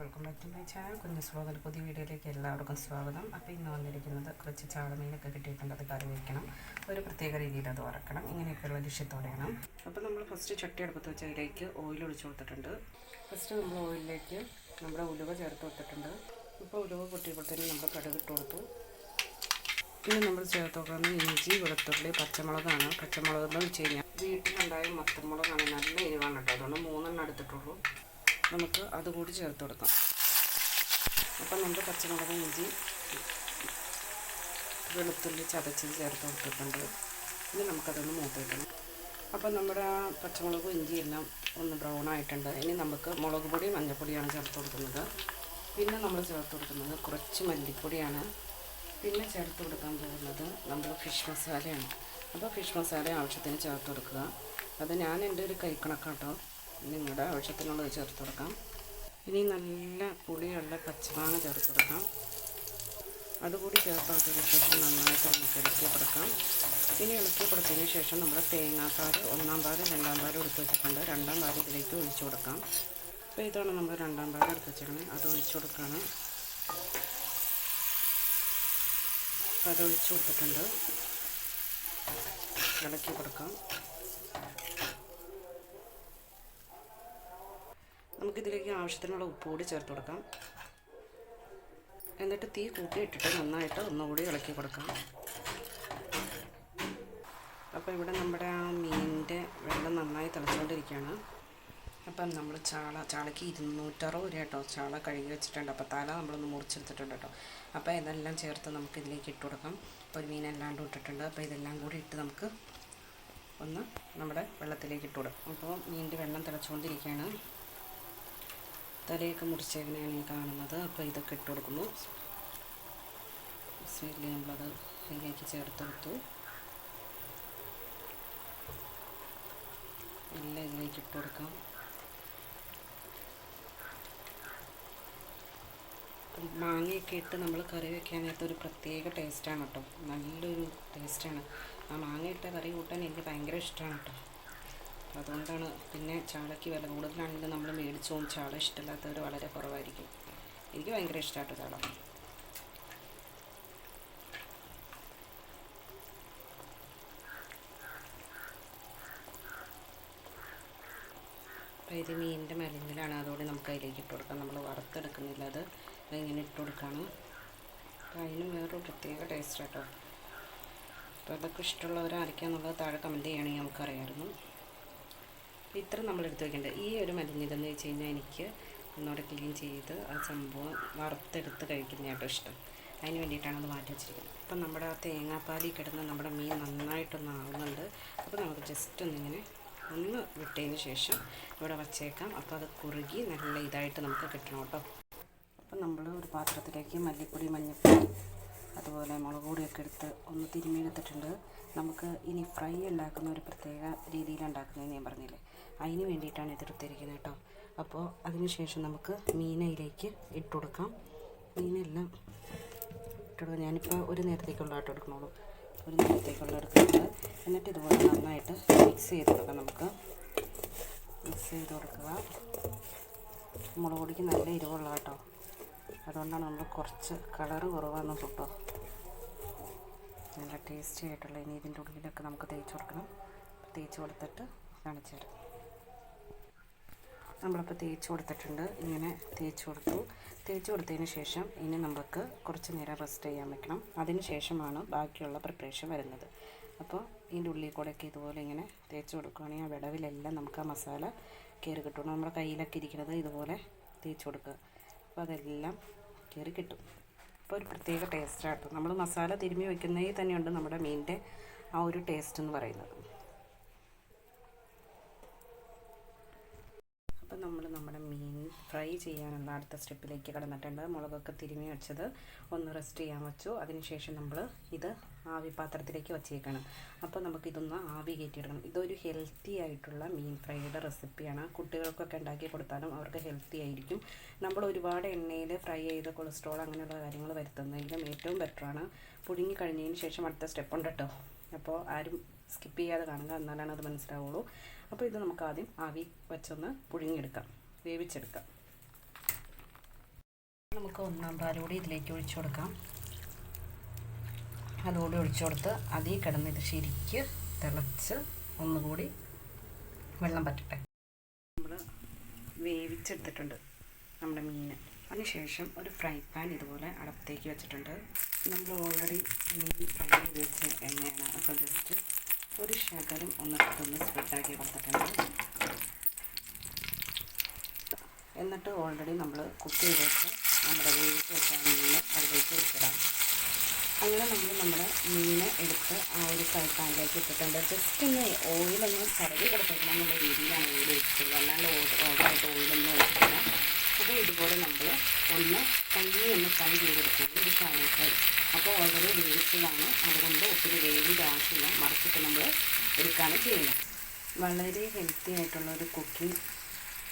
Welcome back to my channel കുഞ്ഞു സ്ലോഗൽ പുതിയ വീഡിയോയിലേക്ക് എല്ലാവർക്കും സ്വാഗതം. അപ്പോൾ ഇന്ന് വന്നിരിക്കുന്നത് കുറച്ച് ചാളമീനൊക്കെ കിട്ടിയിട്ടുണ്ട്. അത് കറി വയ്ക്കണം ഒരു പ്രത്യേക രീതിയിൽ അത് വറക്കണം. ഇങ്ങനെയൊക്കെയുള്ള ലക്ഷ്യത്തോടെയാണ്. അപ്പോൾ നമ്മൾ ഫസ്റ്റ് ചട്ടി അടുപ്പത്ത് വെച്ച് അതിലേക്ക് ഓയിൽ ഒഴിച്ചു കൊടുത്തിട്ടുണ്ട്. ഫസ്റ്റ് നമ്മൾ ഓയിലിലേക്ക് നമ്മുടെ ഉലുവ ചേർത്ത് കൊടുത്തിട്ടുണ്ട്. ഇപ്പോൾ ഉലുവ പൊട്ടിയപ്പോഴത്തേനും നമ്മൾ കടുക് ഇട്ട് കൊടുത്തു. പിന്നെ നമ്മൾ ചേർത്ത് നോക്കുന്നത് ഇഞ്ചി വെളുത്തുള്ളി പച്ചമുളകാണ്. പച്ചമുളക് എന്ന് വെച്ച് കഴിഞ്ഞാൽ വീട്ടിലുണ്ടായ മത്തമുളകാണ് നല്ല എരിവാണ് കേട്ടോ. അതുകൊണ്ട് മൂന്നെണ്ണം എടുത്തിട്ടുള്ളൂ. നമുക്ക് അതുകൂടി ചേർത്ത് കൊടുക്കാം. അപ്പം നമ്മൾ പച്ചമുളക് ഇഞ്ചി വെളുത്തുള്ളി ചതച്ച് ചേർത്ത് കൊടുത്തിട്ടുണ്ട്. ഇനി നമുക്കതൊന്ന് മൂത്ത് കിട്ടണം. അപ്പം നമ്മുടെ ആ പച്ചമുളകും ഇഞ്ചി എല്ലാം ഒന്ന് ബ്രൗൺ ആയിട്ടുണ്ട്. ഇനി നമുക്ക് മുളക് പൊടി മഞ്ഞൾപ്പൊടിയാണ് ചേർത്ത് കൊടുക്കുന്നത്. പിന്നെ നമ്മൾ ചേർത്ത് കൊടുക്കുന്നത് കുറച്ച് മല്ലിപ്പൊടിയാണ്. പിന്നെ ചേർത്ത് കൊടുക്കാൻ പോകുന്നത് നമ്മൾ ഫിഷ് മസാലയാണ് അപ്പോൾ ഫിഷ് മസാല ആവശ്യത്തിന് ചേർത്ത് കൊടുക്കുക. അത് ഞാൻ എന്റെ ഒരു കൈക്കണക്കാട്ടോ നിങ്ങളുടെ ആവശ്യത്തിനുള്ളത് ചേർത്ത് കൊടുക്കാം. ഇനി നല്ല പുളിയുള്ള പച്ചമാങ്ങ ചേർത്ത് കൊടുക്കാം. അതുകൂടി ചേർത്ത് കൊടുത്തതിന് ശേഷം നന്നായിട്ട് നമുക്ക് ഇളക്കി കൊടുക്കാം. ഇനി ഇളക്കി കൊടുത്തതിന് ശേഷം നമ്മൾ തേങ്ങാപ്പാൽ ഒന്നാം പാൽ രണ്ടാം പാൽ എടുത്ത് വെച്ചിട്ടുണ്ട്. രണ്ടാം പാൽ ഇതിലേക്ക് ഒഴിച്ചു കൊടുക്കാം. അപ്പോൾ ഇതാണ് നമ്മൾ രണ്ടാം പാൽ എടുത്ത് വെച്ചിരിക്കുന്നത്. അത് ഒഴിച്ചു കൊടുക്കുകയാണ്. അത് ഒഴിച്ചു കൊടുത്തിട്ടുണ്ട്. ഇളക്കി കൊടുക്കാം. നമുക്കിതിലേക്ക് ആവശ്യത്തിനുള്ള ഉപ്പ് കൂടി ചേർത്ത് കൊടുക്കാം. എന്നിട്ട് തീ കൂട്ടിയിട്ടിട്ട് നന്നായിട്ട് ഒന്നുകൂടി ഇളക്കി കൊടുക്കാം. അപ്പോൾ ഇവിടെ നമ്മുടെ ആ മീനിന്റെ വെള്ളം നന്നായി തിളച്ചുകൊണ്ടിരിക്കുകയാണ് അപ്പം നമ്മൾ ചാള ചാളയ്ക്ക് ഇരുന്നൂറ്ററുപത് രൂപ കേട്ടോ ചാള കഴുകി വെച്ചിട്ടുണ്ട്. അപ്പോൾ തല നമ്മളൊന്ന് മുറിച്ചെടുത്തിട്ടുണ്ട് കേട്ടോ. അപ്പോൾ ഇതെല്ലാം ചേർത്ത് നമുക്ക് ഇതിലേക്ക് ഇട്ട് കൊടുക്കാം. ഒരു മീനെല്ലാണ്ടും ഇട്ടിട്ടുണ്ട്. അപ്പോൾ ഇതെല്ലാം കൂടി ഇട്ട് നമുക്ക് ഒന്ന് നമ്മുടെ വെള്ളത്തിലേക്ക് ഇട്ട് കൊടുക്കാം. അപ്പോൾ മീനിന്റെ വെള്ളം തിളച്ചുകൊണ്ടിരിക്കുകയാണ് തലയൊക്കെ മുറിച്ചേക്കനെയാണ് ഈ കാണുന്നത്. അപ്പോൾ ഇതൊക്കെ ഇട്ട് കൊടുക്കുന്നു. സ്വീറ്റിൽ നമ്മളത് ചേർത്ത് കൊടുത്തു. എല്ലാം ഇതിലേക്ക് ഇട്ട് കൊടുക്കാം. മാങ്ങയൊക്കെ ഇട്ട് നമ്മൾ കറി വെക്കാനായിട്ട് ഒരു പ്രത്യേക ടേസ്റ്റാണ് കേട്ടോ. നല്ലൊരു ടേസ്റ്റാണ് ആ മാങ്ങ ഇട്ട കറി കൂട്ടാൻ എനിക്ക് ഭയങ്കര ഇഷ്ടമാണ് കേട്ടോ. അതുകൊണ്ടാണ് പിന്നെ ചാളയ്ക്ക് വില കൂടുതലാണെങ്കിൽ നമ്മൾ മേടിച്ചു പോകും ചാള ഇഷ്ടമില്ലാത്തവർ വളരെ കുറവായിരിക്കും. എനിക്ക് ഭയങ്കര ഇഷ്ടമായിട്ട് ചാള. ഇത് മീനിന്റെ മരുന്നിലാണ് അതുകൊണ്ട് നമുക്ക് അതിലേക്ക് ഇട്ട് കൊടുക്കാം. നമ്മൾ വറുത്തെടുക്കുന്നില്ല അത്. ഇങ്ങനെ ഇട്ട് അപ്പോൾ അതിന് വേറൊരു പ്രത്യേക ടേസ്റ്റ് കേട്ടോ അപ്പോൾ അതൊക്കെ ഇഷ്ടമുള്ളവർ എന്നുള്ളത് താഴെ കമന്റ് ചെയ്യണമെങ്കിൽ നമുക്കറിയാമായിരുന്നു. ഇത്ര നമ്മൾ എടുത്ത് വെക്കേണ്ടത്. ഈ ഒരു മലിഞ്ഞിതെന്ന് വെച്ച് കഴിഞ്ഞാൽ എനിക്ക് ഒന്നുകൂടെ ക്ലീൻ ചെയ്ത് ആ സംഭവം വറുത്തെടുത്ത് കഴിക്കുന്നതായിട്ടോ ഇഷ്ടം. അതിന് വേണ്ടിയിട്ടാണ് അത് മാറ്റി വെച്ചിരിക്കുന്നത്. അപ്പം നമ്മുടെ ആ തേങ്ങാപ്പാലിൽ കിടന്ന് നമ്മുടെ മീൻ നന്നായിട്ടൊന്ന് ആവുന്നുണ്ട്. അപ്പോൾ നമുക്ക് ജസ്റ്റ് ഒന്നിങ്ങനെ ഒന്ന് വിട്ടതിന് ശേഷം ഇവിടെ വച്ചേക്കാം. അപ്പോൾ അത് കുറുകി നല്ല ഇതായിട്ട് നമുക്ക് കിട്ടണം കേട്ടോ. അപ്പം നമ്മൾ ഒരു പാത്രത്തിലേക്ക് മല്ലിപ്പൊടി മഞ്ഞൾപ്പൊടി അതുപോലെ മുളക് പൊടിയൊക്കെ എടുത്ത് ഒന്ന് തിരുമ്മിയെടുത്തിട്ടുണ്ട്. നമുക്ക് ഇനി ഫ്രൈ ഉണ്ടാക്കുന്ന ഒരു പ്രത്യേക രീതിയിൽ ഉണ്ടാക്കുന്നതെന്ന് ഞാൻ പറഞ്ഞില്ലേ. അതിന് വേണ്ടിയിട്ടാണ് ഇതെടുത്തിരിക്കുന്നത് കേട്ടോ. അപ്പോൾ അതിന് ശേഷം നമുക്ക് മീനയിലേക്ക് ഇട്ട് കൊടുക്കാം. മീനെല്ലാം ഇട്ടുകൊടുക്കാം ഞാനിപ്പോൾ ഒരു നേരത്തേക്കുള്ള ആട്ടോ എടുക്കണുള്ളൂ. ഒരു നേരത്തേക്കുള്ള എടുക്കുന്നുണ്ട് എന്നിട്ട് ഇതുപോലെ നന്നായിട്ട് മിക്സ് ചെയ്ത് കൊടുക്കാം നമുക്ക്. മിക്സ് ചെയ്ത് കൊടുക്കുക. മുളക് പൊടിക്ക് നല്ല എരിവുള്ള കേട്ടോ. അതുകൊണ്ടാണ് നമ്മൾ കുറച്ച് കളറ് കുറവാണെന്ന് കേട്ടോ. നല്ല ടേസ്റ്റി ആയിട്ടുള്ള ഇനി ഇതിന്റെ ഉള്ളിലൊക്കെ നമുക്ക് തേച്ച് കൊടുക്കണം. തേച്ച് കൊടുത്തിട്ട് തരാം നമ്മളിപ്പോൾ തേച്ച് കൊടുത്തിട്ടുണ്ട്. ഇങ്ങനെ തേച്ച് കൊടുത്തു. തേച്ച് കൊടുത്തതിന് ശേഷം ഇനി നമുക്ക് കുറച്ച് നേരം റെസ്റ്റ് ചെയ്യാൻ വെക്കണം. അതിന് ശേഷമാണ് ബാക്കിയുള്ള പ്രിപ്പറേഷൻ വരുന്നത്. അപ്പോൾ ഇതിന്റെ ഉള്ളിൽ കൂടെയൊക്കെ ഇതുപോലെ ഇങ്ങനെ തേച്ച് കൊടുക്കുകയാണെങ്കിൽ ആ വിടവിലെല്ലാം നമുക്ക് ആ മസാല കയറി കിട്ടും. നമ്മുടെ കയ്യിലൊക്കെ ഇരിക്കുന്നത് ഇതുപോലെ തേച്ച് കൊടുക്കുക. അപ്പോൾ അതെല്ലാം കയറി കിട്ടും. അപ്പോൾ ഒരു പ്രത്യേക ടേസ്റ്റാട്ടോ നമ്മൾ മസാല തിരുമ്മി വയ്ക്കുന്നതിൽ തന്നെയുണ്ട് നമ്മുടെ മീനിന്റെ ആ ഒരു ടേസ്റ്റ് എന്ന് പറയുന്നത് അപ്പോൾ നമ്മൾ നമ്മുടെ മീൻ ഫ്രൈ ചെയ്യാനുള്ള അടുത്ത സ്റ്റെപ്പിലേക്ക് കടന്നിട്ടുണ്ട് മുളകൊക്കെ തിരുമി വെച്ചത് ഒന്ന് റെസ്റ്റ് ചെയ്യാൻ വെച്ചു. അതിനുശേഷം നമ്മൾ ഇത് ആവി പാത്രത്തിലേക്ക് വച്ചേക്കണം അപ്പോൾ നമുക്കിതൊന്ന് ആവി കയറ്റിയെടുക്കണം. ഇതൊരു ഹെൽത്തി ആയിട്ടുള്ള മീൻ ഫ്രൈയുടെ റെസിപ്പിയാണ്. കുട്ടികൾക്കൊക്കെ ഉണ്ടാക്കി കൊടുത്താലും അവർക്ക് ഹെൽത്തി ആയിരിക്കും. നമ്മൾ ഒരുപാട് എണ്ണയിൽ ഫ്രൈ ചെയ്ത് കൊളസ്ട്രോൾ അങ്ങനെയുള്ള കാര്യങ്ങൾ വരുത്തുന്നതിലും ഏറ്റവും ബെറ്ററാണ്. പുഴുങ്ങി കഴിഞ്ഞതിന് ശേഷം അടുത്ത സ്റ്റെപ്പ് ഉണ്ട് കേട്ടോ. അപ്പോൾ ആരും സ്കിപ്പ് ചെയ്യാതെ കാണുക എന്നാലാണ് അത് മനസ്സിലാവുള്ളൂ. അപ്പോൾ ഇത് നമുക്ക് ആദ്യം ആവി വെച്ചൊന്ന് പുഴുങ്ങിയെടുക്കാം. വേവിച്ചെടുക്കാം. നമുക്ക് ഒന്നാം പാലുകൂടി ഇതിലേക്ക് ഒഴിച്ചു കൊടുക്കാം. അതുകൂടി ഒഴിച്ചു കൊടുത്ത് അതിൽ കിടന്ന് ഇത് ശരിക്ക് തിളച്ച് ഒന്നുകൂടി വെള്ളം പറ്റട്ടെ. നമ്മൾ വേവിച്ചെടുത്തിട്ടുണ്ട് നമ്മുടെ മീൻ അതിനുശേഷം ഒരു ഫ്രൈ പാൻ ഇതുപോലെ അടപ്പത്തേക്ക് വെച്ചിട്ടുണ്ട്. നമ്മൾ ഓൾറെഡി മീൻ ഫ്രൈ വെച്ച എണ്ണയാണ് അപ്പോൾ ജസ്റ്റ് ഒരു ശകലം ഒന്നിട്ടൊന്ന് സ്പ്രെഡാക്കി കൊടുത്തിട്ടുണ്ട്. എന്നിട്ട് ഓൾറെഡി നമ്മൾ കുക്ക് ചെയ്ത് വെച്ച് നമ്മുടെ വേവിച്ച് വെച്ച മീൻ അതിലേക്ക് ഇട്ടിടാം അങ്ങനെ നമ്മൾ നമ്മുടെ മീൻ എടുത്ത് ആ ഒരു ഫ്രൈ ഇട്ടിട്ടുണ്ട്. ജസ്റ്റ് ഒന്ന് ഓയിലൊന്ന് കരകി കൊടുത്തേക്കണം എന്നുള്ള രീതിയിലാണ് ഓയിൽ ഒഴിച്ചിട്ടുള്ളത് അല്ലാണ്ട് ഓവറായിട്ട് ഓയിലൊന്നും ഒഴിച്ചിട്ടില്ല. അപ്പോൾ ഇതുപോലെ നമ്മൾ ഒന്ന് കൈ ഒന്ന് ഫ്രൈ ചെയ്തെടുക്കുന്നത് ഒരു ഫ്രൈ അപ്പോൾ ഓൾറെഡി വേവിച്ചതാണ്. അതുകൊണ്ട് ഒത്തിരി വേവിന്റെ മറിച്ചിട്ട് നമ്മൾ എടുക്കുകയാണ് ചെയ്യുന്നത്. വളരെ ഹെൽത്തി ആയിട്ടുള്ള ഒരു കുക്കിംഗ്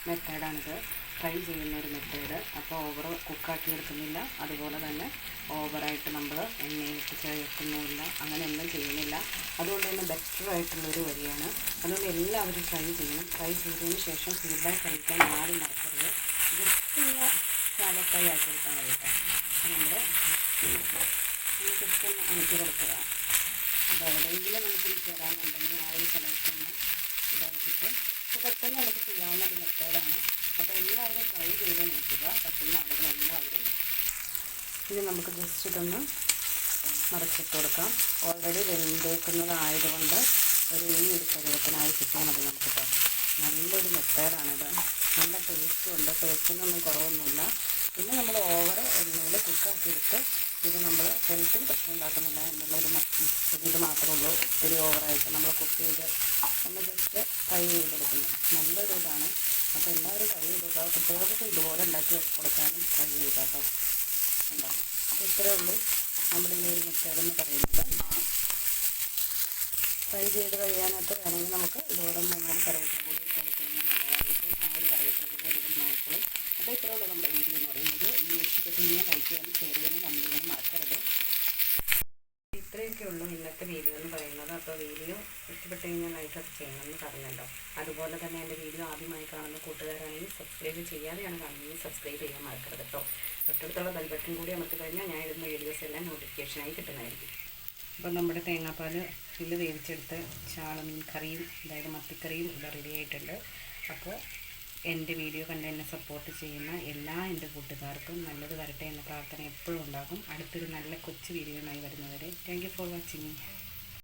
മെത്തേഡാണിത് ഫ്രൈ ചെയ്യുന്ന ഒരു മെത്തേഡ് അപ്പോൾ ഓവർ കുക്കാക്കി എടുക്കുന്നില്ല. അതുപോലെ തന്നെ ഓവറായിട്ട് നമ്മൾ എണ്ണയിലിട്ട് ചേർക്കുന്നുമില്ല. അങ്ങനെയൊന്നും ചെയ്യുന്നില്ല. അതുകൊണ്ട് തന്നെ ബെറ്റർ ആയിട്ടുള്ളൊരു വഴിയാണ് അതുകൊണ്ട് എല്ലാവരും ട്രൈ ചെയ്യണം. ട്രൈ ചെയ്തതിന് ശേഷം ഫീഡ്ബാക്ക് അറിയിക്കാൻ ആരും മറക്കരുത്. ജസ്റ്റ് ഒന്ന് ചാലക്കായി ആക്കി എടുക്കാൻ മതി നമ്മൾ ജസ്റ്റ് ഒന്ന് അണക്കി കൊടുക്കുക അപ്പോൾ എവിടെയെങ്കിലും നമുക്ക് കയറാനുണ്ടെങ്കിൽ ആ ഒരു സ്ഥലത്തൊന്ന് ഇതാക്കിയിട്ട് അപ്പോൾ പെട്ടെന്ന് നമുക്ക് ചെയ്യാവുന്ന ഒരു മെത്തേഡാണ് അപ്പോൾ എല്ലാവരും ട്രൈ ചെയ്ത് നോക്കുക പറ്റുന്ന ആളുകളെല്ലാവരും ഇനി നമുക്ക് ജസ്റ്റ് ഇതൊന്ന് മറിച്ചിട്ട് കൊടുക്കാം ഓൾറെഡി വെന്തേക്കുന്നതായതുകൊണ്ട് ഒരു ഈ ഒരു പരുവത്തിനായി കിട്ടിയാൽ മതി നമുക്കിപ്പോൾ നല്ലൊരു മെത്തേഡാണിത് നല്ല ടേസ്റ്റും ഉണ്ട് ടേസ്റ്റിനൊന്നും കുറവൊന്നുമില്ല പിന്നെ നമ്മൾ ഓവർ എണ്ണയിൽ കുക്കാക്കിയെടുത്ത് ഇത് നമ്മൾ ഹെൽത്തിന് പ്രശ്നം ഉണ്ടാക്കുന്നില്ല എന്നുള്ളൊരു ഇത് മാത്രമേ ഉള്ളൂ. ഒത്തിരി ഓവറായിട്ട് നമ്മൾ കുക്ക് ചെയ്ത് നമ്മൾ ജസ്റ്റ് ഫ്രൈ ചെയ്തെടുക്കുന്നു. നല്ലൊരു ഇതാണ്. അപ്പോൾ എല്ലാവരും ട്രൈ ചെയ്തേക്കുക കുട്ടികൾക്ക് ഇതുപോലെ ഉണ്ടാക്കി കൊടുക്കാനും ട്രൈ ചെയ്തേക്കാം കേട്ടോ ഉണ്ടോ ഇത്രയേ ഉള്ളൂ. നമ്മുടെ ഈ ഒരു മെത്തേഡ് എന്ന് പറയുന്നത്. ഫ്രൈ ചെയ്ത് കഴിയാനായിട്ട് വേണമെങ്കിൽ നമുക്ക് ഇതോടെ മൂന്നോട് കറിവേപ്പില കൂടി ഇട്ട് കൊടുക്കുന്നത് നല്ലതായിരിക്കും. ആ ഒരു കറിവേപ്പില കൂടി അധികം നോക്കുള്ളൂ അപ്പോൾ ഇത്രയേ ഉള്ളൂ നമ്മുടെ വീഡിയോ എന്ന് പറയുന്നത്. ഈ ഇഷ്ടപ്പെട്ട് കഴിഞ്ഞാൽ ലൈക്ക് ചെയ്യാനും ഷെയർ ചെയ്യാനും കമന്റ് ചെയ്യാനും മറക്കരുത്. ഇത്രയൊക്കെ ഉള്ളൂ ഇന്നത്തെ വീഡിയോ എന്ന് പറയുന്നത്. അപ്പോൾ വീഡിയോ ഇഷ്ടപ്പെട്ട് കഴിഞ്ഞാൽ ലൈക്കൊക്കെ ചെയ്യണമെന്ന് പറഞ്ഞല്ലോ. അതുപോലെ തന്നെ എന്റെ വീഡിയോ ആദ്യമായി കാണുന്ന കൂട്ടുകാരാണെങ്കിൽ സബ്സ്ക്രൈബ് ചെയ്യാതെയാണ് കാണുന്നത് സബ്സ്ക്രൈബ് ചെയ്യാൻ മറക്കരുത് കേട്ടോ. തൊട്ടടുത്തുള്ള ബെൽ ബട്ടൺ കൂടി അമർത്തി കഴിഞ്ഞാൽ ഞാൻ ഇടുന്ന വീഡിയോസ് എല്ലാം നോട്ടിഫിക്കേഷനായി കിട്ടുന്നതായിരിക്കും. അപ്പോൾ നമ്മുടെ തേങ്ങാപ്പാൽ ഇതിൽ വേവിച്ചെടുത്ത് ചാളമീൻ കറിയും അതായത് മത്തിക്കറിയും ഇവിടെ റെഡി ആയിട്ടുണ്ട്. അപ്പോൾ എന്റെ വീഡിയോ കണ്ട് എന്നെ സപ്പോർട്ട് ചെയ്യുന്ന എല്ലാ എന്റെ കൂട്ടുകാർക്കും നല്ലത് വരട്ടെ എന്ന പ്രാർത്ഥന എപ്പോഴും ഉണ്ടാകും. അടുത്തൊരു നല്ല കൊച്ചു വീഡിയോയുമായി വരുന്നവരെ താങ്ക് ഫോർ വാച്ചിങ്